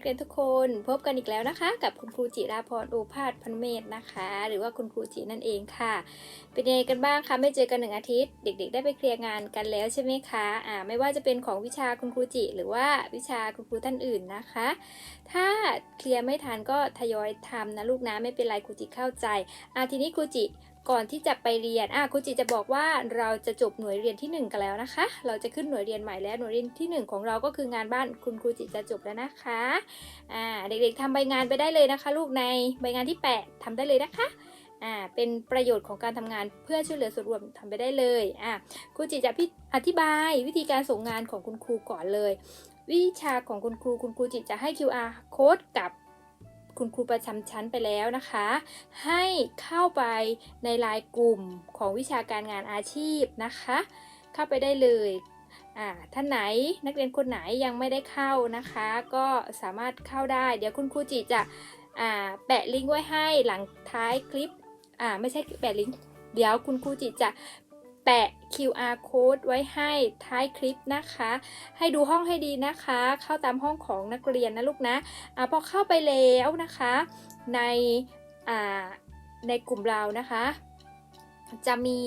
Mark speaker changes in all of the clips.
Speaker 1: กเรียนทุกคนพบกันอีกแล้วนะคะ กับคุณครูจิราพรโอภาสพันเมธนะคะ หรือว่าคุณครูจินั่นเองค่ะ เป็นยังไงกันบ้างคะไม่เจอกันหนึ่งอาทิตย์ เด็ก ๆ ได้ไปเคลียร์งานกันแล้วใช่ไหมคะอ่าไม่ว่าจะเป็นของวิชาคุณครูจิ หรือว่าวิชาคุณครูท่านอื่นนะคะ ถ้าเคลียร์ไม่ทันก็ทยอยทำนะลูกนะไม่เป็นไรครูจิเข้าใจอ่าทีนี้ครูจิ ก่อนที่จะไปเรียนอะครูจิจะบอกว่าเราจะจบหน่วยเรียนที่หนึ่งกันแล้วนะคะ เราจะขึ้นหน่วยเรียนใหม่แล้วหน่วยเรียนที่หนึ่งของเราก็คืองานบ้านคุณครูจิจะจบแล้วนะคะอ่าเด็กๆทำใบงานไปได้เลยนะคะ ลูกในใบงานที่ 8ทำได้เลยนะคะอ่าเป็นประโยชน์ของการทำงานเพื่อช่วยเหลือส่วนรวมทำไปได้เลยอ่าครูจิจะพิอธิบายวิธีการส่งงานของคุณครูก่อนเลย วิชาของคุณครูคุณครูจิจะให้ QR code กับ คุณครูประจำชั้นไปแล้วนะคะ ให้เข้าไปในไลน์กลุ่มของวิชาการงานอาชีพนะคะ เข้าไปได้เลยท่านไหนนักเรียนคนไหนยังไม่ได้เข้านะคะ ก็สามารถเข้าได้ เดี๋ยวคุณครูจิจะแปะลิงก์ไว้ให้หลังท้ายคลิปไม่ใช่แปะลิงก์เดี๋ยวคุณครูจิจะ ปะ QR code ไว้ให้ท้ายคลิปนะคะ ให้ดูห้องให้ดีนะคะ เข้าตามห้องของนักเรียนนะลูกนะอะพอเข้าไปแล้วนะคะ ในอ่าในกลุ่มเรานะคะ จะมี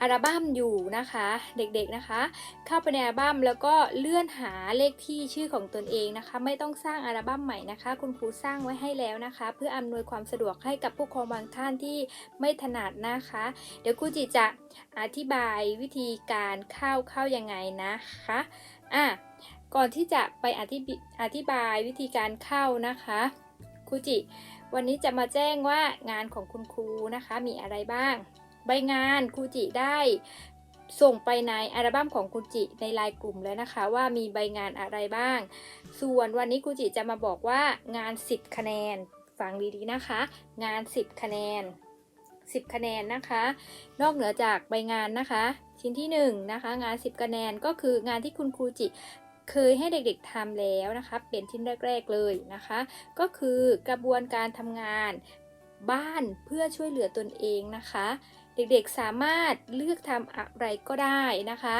Speaker 1: อัลบั้มอยู่นะคะ เด็กๆนะคะ เข้าไปในอัลบั้มแล้วก็เลื่อนหาเลขที่ชื่อของตนเองนะคะ ไม่ต้องสร้างอัลบั้มใหม่นะคะ คุณครูสร้างไว้ให้แล้วนะคะ เพื่ออำนวยความสะดวกให้กับผู้ปกครองบางท่านที่ไม่ถนัดนะคะ เดี๋ยวครูจิจะอธิบายวิธีการเข้าเข้ายังไงนะคะอะก่อนที่จะไปอธิบอธิบายวิธีการเข้านะคะครูจิ วันนี้จะมาแจ้งว่างานของคุณครูนะคะมีอะไรบ้าง ใบงานครูจิได้ส่งไปในอัลบั้มของครูจิในไลน์กลุ่มแล้วนะคะ ว่ามีใบงานอะไรบ้าง ส่วนวันนี้ครูจิจะมาบอกว่างาน 10 คะแนนฟังดีๆนะคะ งาน 10 คะแนน 10 คะแนนนะคะ นอกเหนือจากใบงานนะคะ ชิ้นที่1นงนะคะงาน 10 คะแนนก็คืองานที่คุณครูจิเคยให้เด็กๆทำแล้วนะคะ เป็นชิ้นแรก ๆเลยนะคะ ก็คือกระบวนการทำงานบ้านเพื่อช่วยเหลือตนเองนะคะ เด็กๆสามารถเลือกทำอะไรก็ได้นะคะ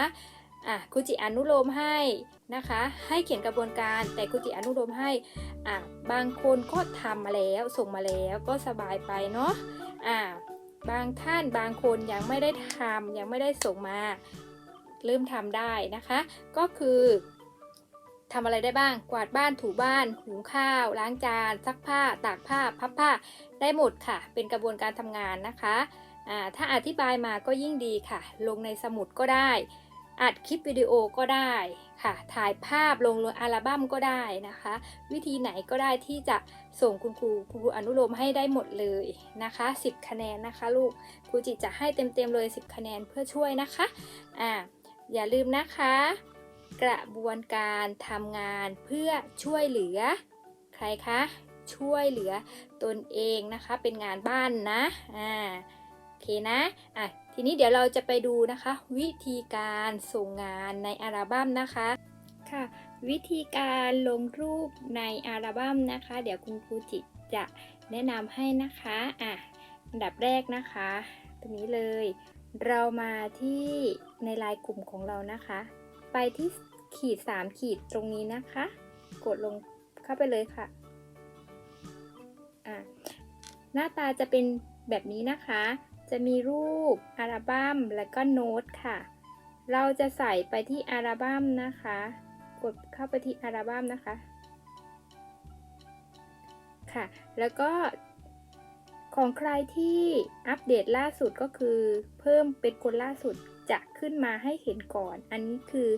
Speaker 1: อะครูจิอนุโลมให้นะคะ ให้เขียนกระบวนการ แต่ครูจิอนุโลมให้อะบางคนก็ทำมาแล้วส่งมาแล้วก็สบายไปเนาะอะบางท่านบางคนยังไม่ได้ทำยังไม่ได้ส่งมา เริ่มทำได้นะคะ ก็คือทำอะไรได้บ้าง กวาดบ้านถูบ้าน หุงข้าว ล้างจาน ซักผ้า ตากผ้า พับผ้า ได้หมดค่ะ เป็นกระบวนการทำงานนะคะ ถ้าอธิบายมาก็ยิ่งดีค่ะ ลงในสมุดก็ได้ อัดคลิปวิดีโอก็ได้ค่ะ ถ่ายภาพลงลงอัลบั้มก็ได้นะคะ วิธีไหนก็ได้ที่จะส่งคุณครูคุณครูอนุโลมให้ได้หมดเลยนะคะ 10 คะแนนนะคะลูกครูจิจะให้เต็มๆเลย 10 คะแนนเพื่อช่วยนะคะอ่าอย่าลืมนะคะ กระบวนการทำงานเพื่อช่วยเหลือ ใครคะช่วยเหลือตนเองนะคะ เป็นงานบ้านนะอ่า เคนะอะทีนี้เดี๋ยวเราจะไปดูนะคะ วิธีการส่งงานในอัลบั้มนะคะค่ะ วิธีการลงรูปในอัลบั้มนะคะ เดี๋ยวคุณครูจิจะแนะนำให้นะคะอะอันดับแรกนะคะ ตรงนี้เลย เรามาที่ในไลน์กลุ่มของเรานะคะ ไปที่ขีด 3 ขีดตรงนี้นะคะ กดลงเข้าไปเลยค่ะอะหน้าตาจะเป็นแบบนี้นะคะ จะมีรูปอัลบั้มแล้วก็โน้ตค่ะ เราจะใส่ไปที่อัลบั้มนะคะ กดเข้าไปที่อัลบั้มนะคะ ค่ะ แล้วก็ของใครที่อัปเดตล่าสุดก็คือ เพิ่มเป็นคนล่าสุดจะขึ้นมาให้เห็นก่อน อันนี้คือ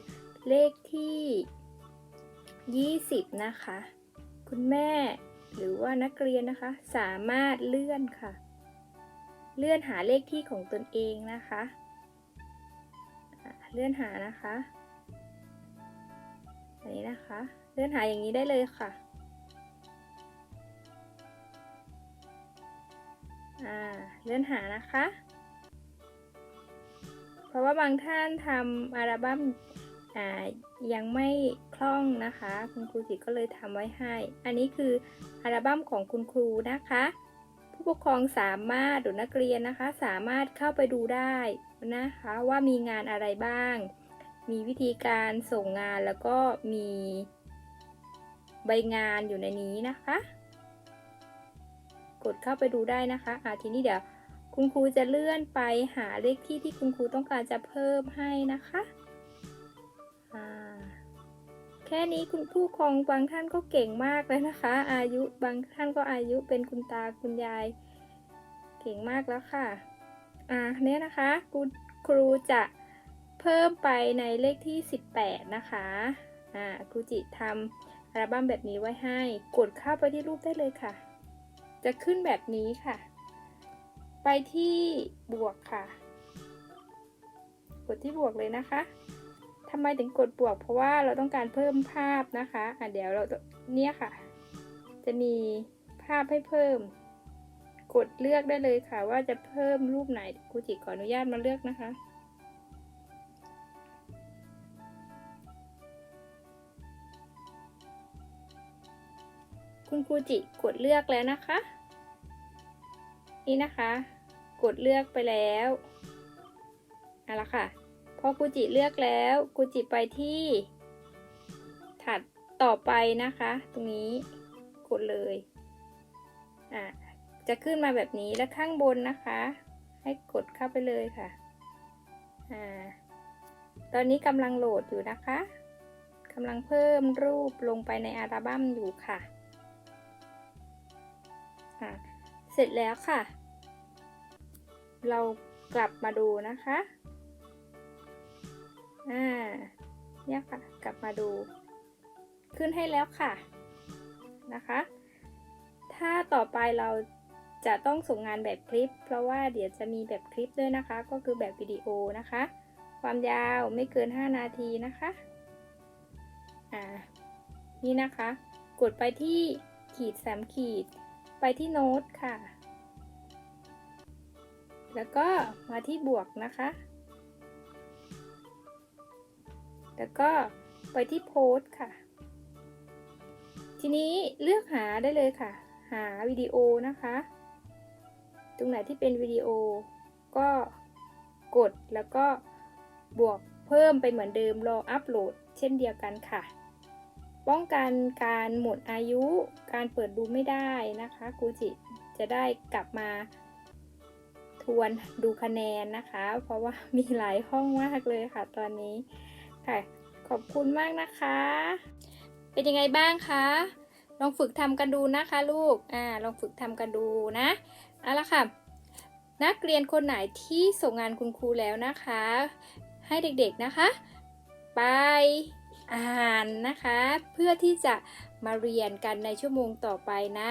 Speaker 1: เลขที่ 20 นะคะ คุณแม่หรือว่านักเรียนนะคะ สามารถเลื่อนค่ะ เลื่อนหาเลขที่ของตนเองนะคะ เลื่อนหานะคะ อันนี้นะคะ เลื่อนหาอย่างนี้ได้เลยค่ะเลื่อนหานะคะ เพราะว่าบางท่านทำอัลบั้มยังไม่คล่องนะคะ คุณครูจิก็เลยทำไว้ให้ อันนี้คืออัลบั้มของคุณครูนะคะ ผู้ปกครองสามารถหรือนักเรียนนะคะ สามารถเข้าไปดูได้นะคะว่ามีงานอะไรบ้าง มีวิธีการส่งงานแล้วก็มีใบงานอยู่ในนี้นะคะ กดเข้าไปดูได้นะคะอ่าทีนี้เดี๋ยวคุณครูจะเลื่อนไปหาเลขที่ที่คุณครูต้องการจะเพิ่มให้นะคะอ่า แค่นี้คุณผู้ปกครองบางท่านก็เก่งมากเลยนะคะ อายุบางท่านก็อายุเป็นคุณตาคุณยาย เก่งมากแล้วค่ะ อ่าเนี่ยนะคะครูครูจะเพิ่มไปในเลขที่ 18 นะคะ อ่าครูจิทำอัลบั้มแบบนี้ไว้ให้ กดเข้าไปที่รูปได้เลยค่ะ จะขึ้นแบบนี้ค่ะ ไปที่บวกค่ะ กดที่บวกเลยนะคะ ทำไมถึงกดบวก เพราะว่าเราต้องการเพิ่มภาพนะคะอะเดี๋ยวเราเนี่ยค่ะ จะมีภาพให้เพิ่ม กดเลือกได้เลยค่ะ ว่าจะเพิ่มรูปไหนครูจิขออนุญาตมาเลือกนะคะคุณครูจิกดเลือกแล้วนะคะ นี่นะคะ กดเลือกไปแล้วเอาละค่ะ พอครูจิเลือกแล้วครูจิไปที่ถัดต่อไปนะคะ ตรงนี้กดเลยอะจะขึ้นมาแบบนี้แล้วข้างบนนะคะ ให้กดเข้าไปเลยค่ะอ่าตอนนี้กำลังโหลดอยู่นะคะกำลังเพิ่มรูปลงไปในอัลบั้มอยู่ค่ะอะ เสร็จแล้วค่ะ เรากลับมาดูนะคะ อ่าเนี่ยค่ะ กลับมาดู ขึ้นให้แล้วค่ะนะคะ ถ้าต่อไปเราจะต้องส่งงานแบบคลิป เพราะว่าเดี๋ยวจะมีแบบคลิปด้วยนะคะ ก็คือแบบวิดีโอนะคะ ความยาวไม่เกิน 5 นาทีนะคะอ่านี่นะคะ กดไปที่ขีดสามขีด ไปที่โน้ตค่ะ แล้วก็มาที่บวกนะคะ แล้วก็ไปที่โพสต์ค่ะ ทีนี้เลือกหาได้เลยค่ะ หาวิดีโอนะคะ ตรงไหนที่เป็นวิดีโอ ก็กดแล้วก็บวกเพิ่มไปเหมือนเดิมรออัปโหลด เช่นเดียวกันค่ะ ป้องกันการหมดอายุ การเปิดดูไม่ได้นะคะกูจิจะได้กลับมาทวนดูคะแนนนะคะ เพราะว่ามีหลายห้องมากเลยค่ะตอนนี้ ค่ะ ขอบคุณมากนะคะ เป็นยังไงบ้างคะ ลองฝึกทำกันดูนะคะลูก อ่า ลองฝึกทำกันดูนะ เอาละค่ะ นักเรียนคนไหนที่ส่งงานคุณครูแล้วนะคะ ให้เด็กๆนะคะ ไปอ่านนะคะ เพื่อที่จะมาเรียนกันในชั่วโมงต่อไปนะ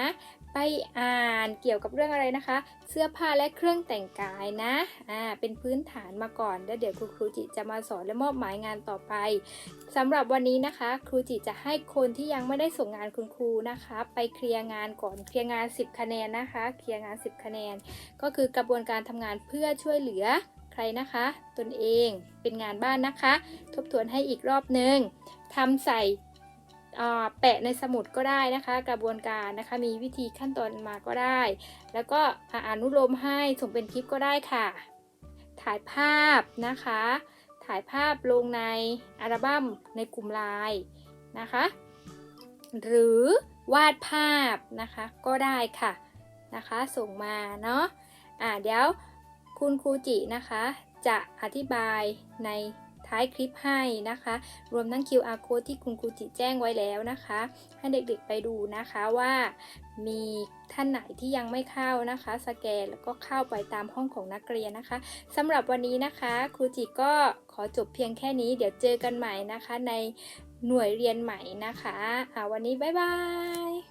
Speaker 1: ไปอ่านเกี่ยวกับเรื่องอะไรนะคะ เสื้อผ้าและเครื่องแต่งกายนะอ่าเป็นพื้นฐานมาก่อนแล้วเดี๋ยวครูครูจิจะมาสอนและมอบหมายงานต่อไปสำหรับวันนี้นะคะ ครูจิจะให้คนที่ยังไม่ได้ส่งงานคุณครูนะคะ ไปเคลียร์งานก่อนเคลียร์งาน 10 คะแนนนะคะ เคลียร์งาน 10 คะแนน ก็คือกระบวนการทำงานเพื่อช่วยเหลือใครนะคะ ตนเองเป็นงานบ้านนะคะ ทบทวนให้อีกรอบหนึ่งทำใส่ แปะในสมุดก็ได้นะคะ กระบวนการนะคะ มีวิธีขั้นตอนมาก็ได้ แล้วก็อ่านุโลมให้ส่งเป็นคลิปก็ได้ค่ะ ถ่ายภาพนะคะ ถ่ายภาพลงในอัลบั้มในกลุ่มไลน์นะคะ หรือวาดภาพนะคะก็ได้ค่ะนะคะ ส่งมาเนาะอ่าเดี๋ยวคุณครูจินะคะ จะอธิบายใน ท้ายคลิปให้นะคะ รวมทั้ง QR code ที่คุณครูจิแจ้งไว้แล้วนะคะ ให้เด็กๆไปดูนะคะว่ามีท่านไหนที่ยังไม่เข้านะคะ สแกนแล้วก็เข้าไปตามห้องของนักเรียนนะคะสำหรับวันนี้นะคะครูจิก็ขอจบเพียงแค่นี้ เดี๋ยวเจอกันใหม่นะคะในหน่วยเรียนใหม่นะคะอ่าวันนี้บ๊ายบาย